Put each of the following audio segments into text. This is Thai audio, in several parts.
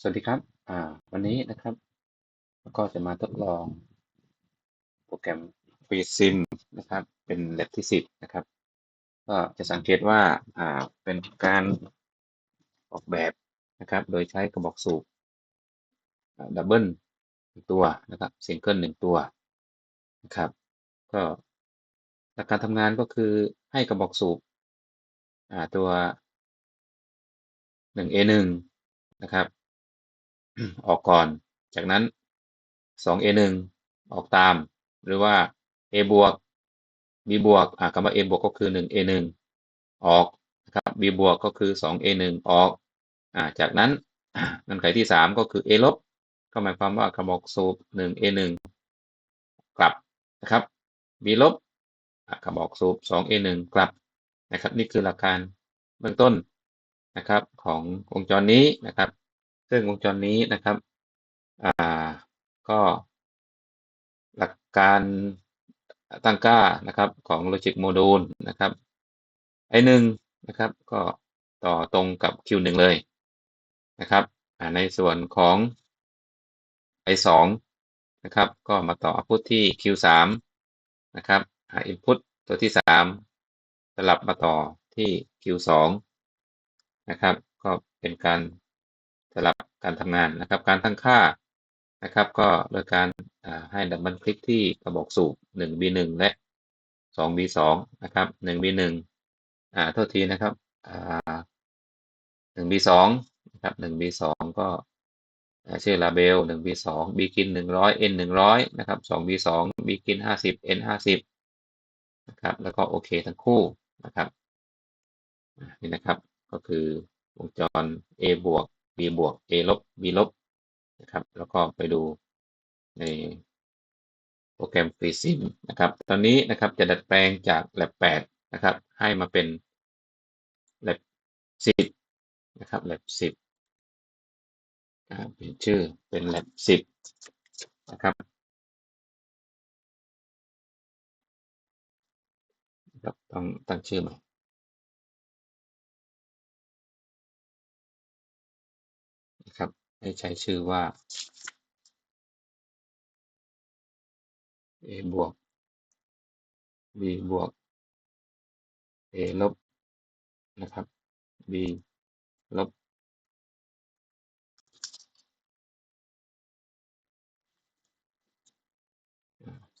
สวัสดีครับ อ่า วันนี้นะครับ ก็จะมาทดลอง โปรแกรม FreeSim นะครับ เป็น lab ที่10นะครับ ก็จะสังเกตว่า อ่า เป็นการออกแบบนะครับ โดยใช้กระบอกสูบดับเบิลตัวนะครับซิงเกิลหนึ่งตัวนะครับ ก็หลักการทำงานก็คือให้กระบอกสูบ อ่า ตัว 1A1 นะครับ ออกก่อน จากนั้น 2A1 ออกตาม หรือว่า A บวก B บวกอ่าคำว่า A บวกก็คือ 1A1 ออกนะครับ B บวกก็คือ 2A1 ออกอ่าจากนั้นเงื่อนไขที่ 3 ก็คือ A ลบ ก็หมายความว่ากระบอกสูบ 1A1 กลับนะครับ B ลบกระบอกสูบ 2A1 กลับนะครับ นี่คือหลักการเบื้องต้นนะครับของวงจรนี้นะครับ ซึ่งวงจรนี้นะครับอ่าก็หลักการตั้งค่านะครับของ Logic Module นะครับ i1 นะครับ ก็ต่อตรงกับ Q1 เลยนะครับในส่วนของ i2 นะครับ ก็มาต่อ output ที่ Q3 นะครับ input ตัวที่ 3 สลับมาต่อที่ Q2 นะครับ ก็เป็นการ สลับการทำงานนะครับ การตั้งค่านะครับ ก็โดยการให้ดับเบิลคลิกที่กระบอกสูบ 1B1 และ 2B2 นะครับ 1B1 อ่าโทษทีนะครับอ่า 1B2 นะครับ 1B2 ก็ชื่อ label 1B2 begin 100 n 100 นะครับ 2B2 begin 50 n 50 นะครับ แล้วก็โอเคทั้งคู่นะครับ นี่นะครับ ก็คือวงจร A บวก B บวก A ลบ B ลบนะครับ แล้วก็ไปดูในโปรแกรม FreeSim นะครับ ตอนนี้นะครับจะดัดแปลงจาก Lab 8นะครับ ให้มาเป็น Lab 10นะครับ Lab 10เปลี่ยนชื่อเป็น Lab 10นะครับต้องตั้งชื่อใหม่ นะครับให้ใช้ชื่อว่า A บวก B บวก A ลบนะครับ B ลบ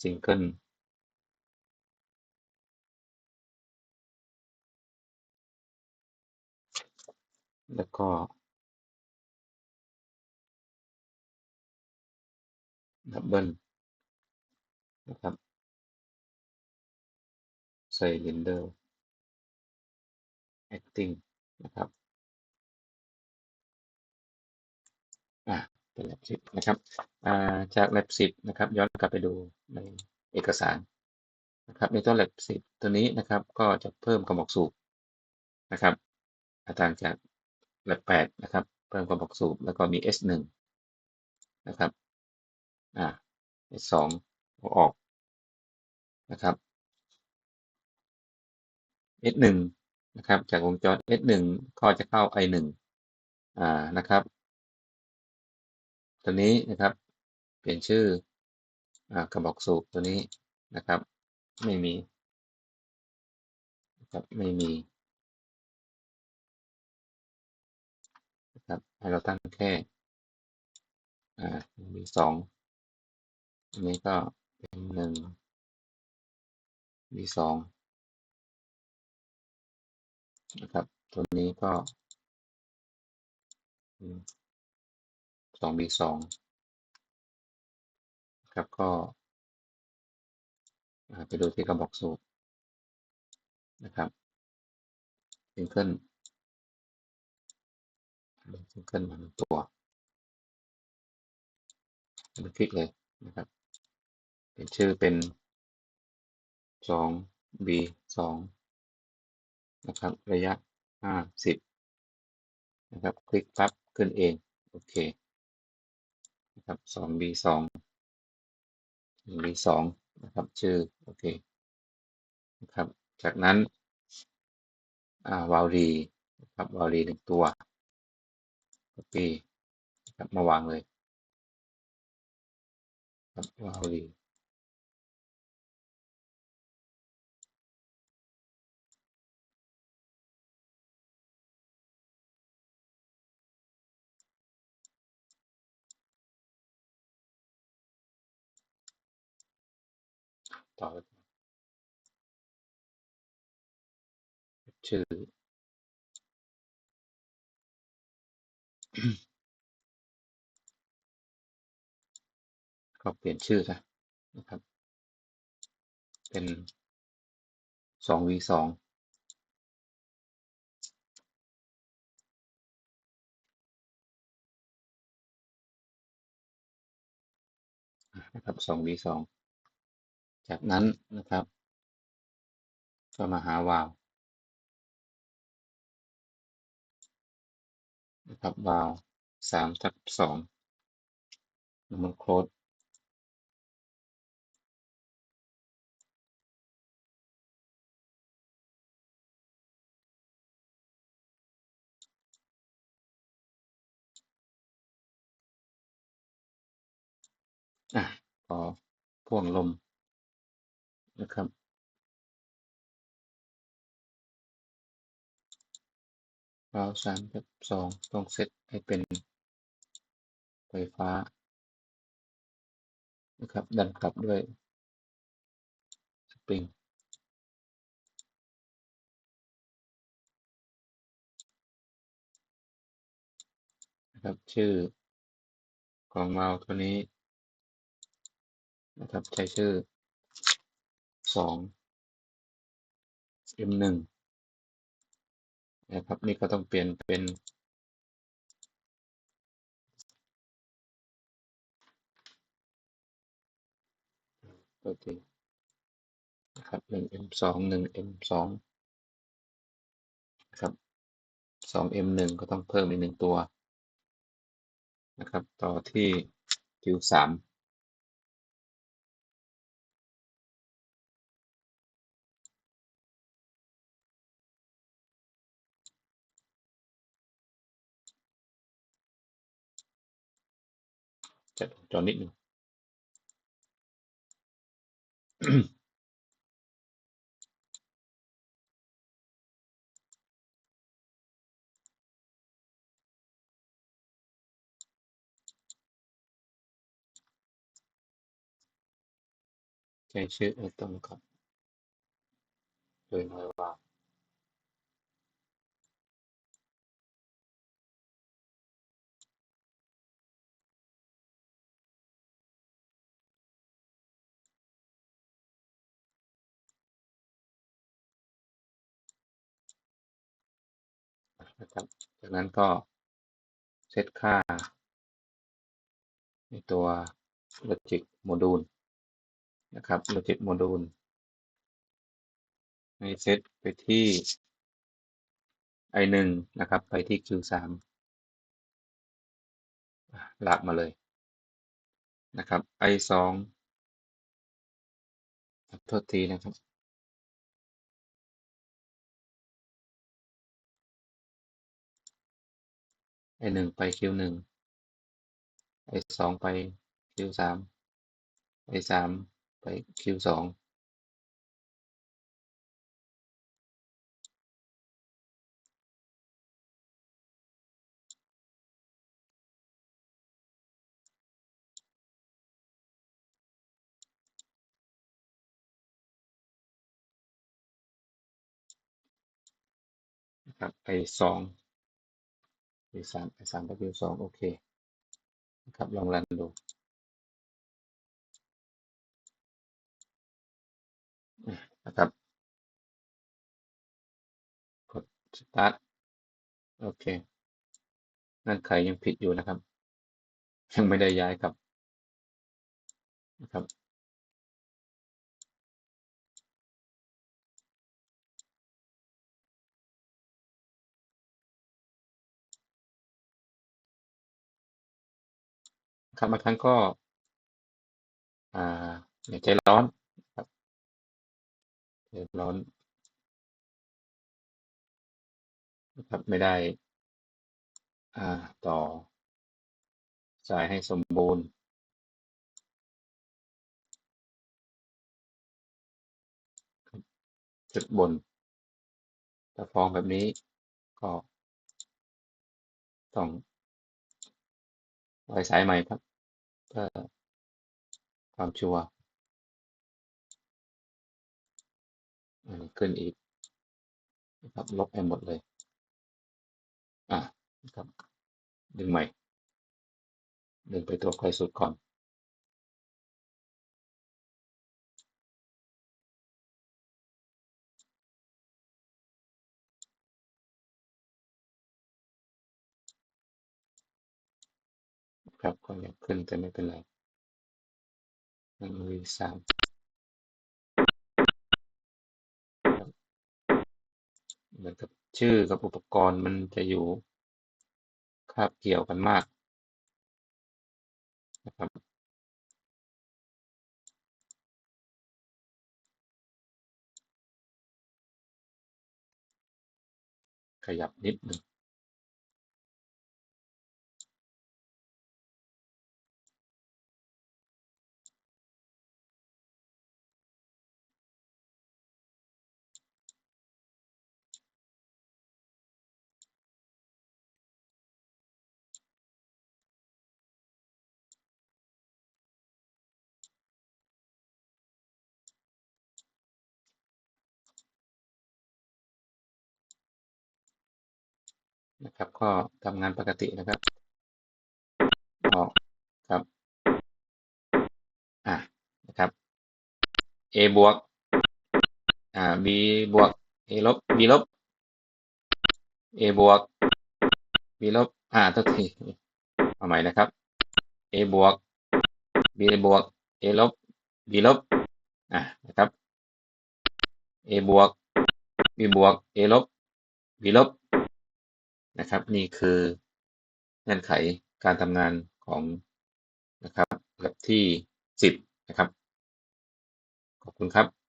ซิงเกิลแล้วก็ ดับเบิลนะครับไซลินเดอร์ acting นะครับอ่าเป็น lab 10นะครับอ่าจาก lab 10นะครับ ย้อนกลับไปดูในเอกสารนะครับในตัว lab 10ตัวนี้นะครับ ก็จะเพิ่มกระบอกสูบนะครับต่างจาก lab 8นะครับ เพิ่มกระบอกสูบแล้วก็มี S1 นะครับ อ่า S2 ออกนะครับ S1 นะครับ จากวงจร S1 ก็จะเข้า I1 อ่านะครับ ตัวนี้นะครับ เปลี่ยนชื่ออ่ากระบอกสูบตัวนี้นะครับ ไม่มีนะครับไม่มีนะครับให้เราตั้งแค่อ่ามีสอง อันนี้ก็เป็นหนึ่งมีสองนะครับตัวนี้ก็สองบีสองครับก็ไปดูที่กระบอกสูบนะครับซิงเกิลซิงเกิลมาตัวคลิกเลยนะครับ เป็นชื่อเป็นสอง B สองนะครับ ระยะห้าสิบนะครับ คลิกปั๊บขึ้นเอง โอเค นะครับสอง B สอง B สองนะครับ ชื่อ โอเค นะครับ จากนั้นวาลีนะครับวาลีหนึ่งตัว copy ครับมาวางเลยครับวาลี ต่อชื่อ ก็เปลี่ยนชื่อซะนะครับ เป็นสอง v สองนะครับสอง v สอง จากนั้นนะครับ ก็มาหาวาล์วนะครับวาล์วสามทับสองมันโค้ดอะพอพ่วงลม นะครับวาสามทับสองต้องเซตให้เป็นไฟฟ้านะครับดันกลับด้วยสปริงนะครับชื่อของวาล์ตัวนี้นะครับใช้ชื่อ สอง M หนึ่งนะครับนี่ก็ต้องเปลี่ยนเป็นตัวทีนะครับหนึ่ง M สองหนึ่ง M สองนะครับสอง M หนึ่งก็ต้องเพิ่มอีกหนึ่งตัวนะครับ ต่อที่ Q สาม จัดวงจอนิดหนึ่งในะครับ จากนั้นก็เซตค่าในตัว logic module นะครับ logic module ให้เซตไปที่ i หนึ่งนะครับ ไปที่ q สามลากมาเลยนะครับ i สองโทษทีนะครับ i หนึ่งไป q หนึ่ง i สองไป q สาม i สามไป q สองนะครับ i สอง i สาม i สามไป q สองโอเคนะครับลองรันดูนะครับ กด start โอเคเงื่นไขยังผิดอยู่นะครับ ยังไม่ได้ย้ายกลับนะครับ ครับบางครั้งก็อย่าใจร้อนครับใจร้อนนะครับไม่ได้ต่อจ่ายให้สมบูรณ์จุดบนถ้าฟ้องแบบนี้ก็ต้องไว้สายใหม่ครับ ก็ความชัวร์อันนี้ขึ้นอีกนะครับลบให้หมดเลย อะนะครับ ดึงใหม่ ดึงไปตัวใกลสุดก่อน ครับ ก็อยากขึ้นแต่ไม่เป็นไรหนึ่งวีสามเหมือนกับชื่อกับอุปกรณ์มันจะอยู่คาบเกี่ยวกันมากนะครับขยับนิดหนึ่ง นะครับ ก็ทำงานปกตินะครับออกครับ อะนะครับ a บวก อ่า b บวก a ลบ b ลบ a บวก b ลบ อ่าทุกทีเอาใหม่นะครับ a บวก b บวก a ลบ b ลบ อะนะครับ a บวก b บวก a ลบ b ลบ นะครับ นี่คือเงื่อนไขการทำงานของนะครับแบบที่ 10 นะครับ ขอบคุณครับ